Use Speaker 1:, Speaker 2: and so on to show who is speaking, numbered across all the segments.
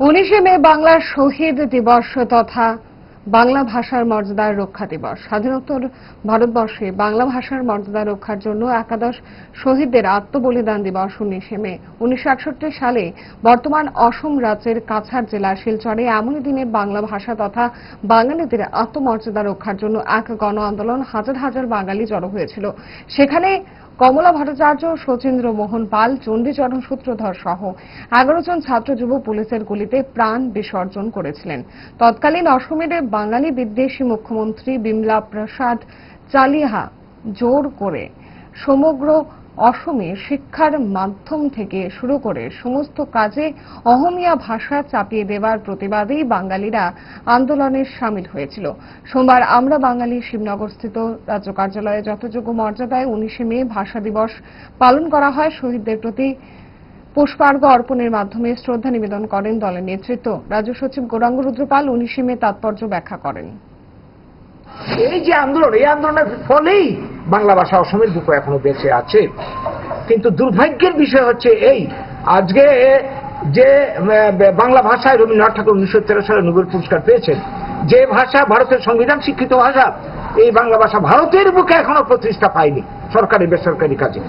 Speaker 1: উনিশে মে বাংলার শহীদ দিবস তথা বাংলা ভাষার মর্যাদা রক্ষা দিবস। স্বাধীনোত্তর ভারতবর্ষে বাংলা ভাষার মর্যাদা রক্ষার জন্য একাদশ শহীদদের আত্মবলিদান দিবস উনিশে মে। উনিশশো একষট্টি সালে বর্তমান অসম রাজ্যের কাছাড় জেলার শিলচরে এমনই দিনে বাংলা ভাষা তথা বাঙালিদের আত্মমর্যাদা রক্ষার জন্য এক গণ আন্দোলন হাজার হাজার বাঙালি জড়ো হয়েছিল। সেখানে কমলা ভট্টাচার্য, শচীন্দ্র মোহন পাল চণ্ডীচরণ সূত্রধর সহ এগারো জন ছাত্র যুব পুলিশের গুলিতে প্রাণ বিসর্জন করেছিলেন। তৎকালীন অসমের বাঙালি বিদ্বেষী মুখ্যমন্ত্রী বিমলা প্রসাদ চালিহা জোর করে সমগ্র অসমে শিক্ষার মাধ্যম থেকে শুরু করে সমস্ত কাজে অহমিয়া ভাষা চাপিয়ে দেওয়ার প্রতিবাদেই বাঙালিরা আন্দোলনে সামিল হয়েছিল। সোমবার আমরা বাঙালি শিবনগরস্থিত রাজ্য কার্যালয়ে যথাযোগ্য মর্যাদায় উনিশে মে ভাষা দিবস পালন করা হয়। শহীদদের প্রতি পুষ্পার্ঘ অর্পণের মাধ্যমে শ্রদ্ধা নিবেদন করেন দলের নেতৃত্ব। রাজ্য সচিব গৌরাঙ্গ রুদ্রপাল উনিশে মে তাৎপর্য ব্যাখ্যা করেন।
Speaker 2: এই যে আন্দোলন, এই আন্দোলনের ফলেই বাংলা ভাষা অসমের বুকে এখনও বেঁচে আছে। কিন্তু দুর্ভাগ্যের বিষয় হচ্ছে এই, আজকে যে বাংলা ভাষায় রবীন্দ্রনাথ ঠাকুর উনিশশো তেরো সালে নোবেল পুরস্কার পেয়েছেন, যে ভাষা ভারতের সংবিধান স্বীকৃত ভাষা, এই বাংলা ভাষা ভারতের বুকে এখনও প্রতিষ্ঠা পায়নি সরকারি, বেসরকারি কাজে।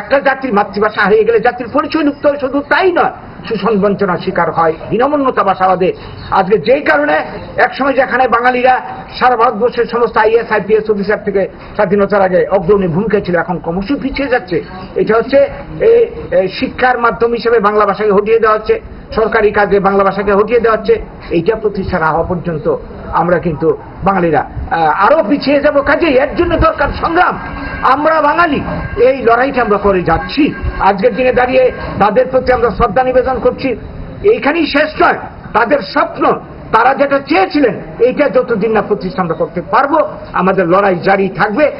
Speaker 2: একটা জাতির মাতৃভাষা হারিয়ে গেলে জাতির পরিচয় লুপ্ত হয়, শুধু তাই নয় শোষণ বঞ্চনার শিকার হয়। হীনমন্যতা বাসাবাদে আজকে যেই কারণে একসময় যেখানে বাঙালিরা সারা ভারতবর্ষের সমস্ত আইএস আইপিএস অফিসার থেকে স্বাধীনতার আগে অগ্রণী ভূমিকা ছিল এখন ক্রমশ পিছিয়ে যাচ্ছে। এটা হচ্ছে এই শিক্ষার মাধ্যম হিসেবে বাংলা ভাষাকে হটিয়ে দেওয়া হচ্ছে সরকারি কাজে বাংলা ভাষাকে হটিয়ে দেওয়া হচ্ছে। এইটা প্রতিষ্ঠা না হওয়া পর্যন্ত আমরা কিন্তু বাঙালিরা আহ, আরও পিছিয়ে যাব। কাজে এর জন্য দরকার সংগ্রাম। আমরা বাঙালি, এই লড়াইটা আমরা করে যাচ্ছি। আজকের দিনে দাঁড়িয়ে তাদের প্রতি আমরা শ্রদ্ধা নিবেদন করছি। এইখানেই শেষ নয়, তাদের স্বপ্ন, তারা যেটা চেয়েছিলেন, এইটা যতদিন না প্রতিষ্ঠা আমরা করতে পারব, আমাদের লড়াই জারি থাকবে।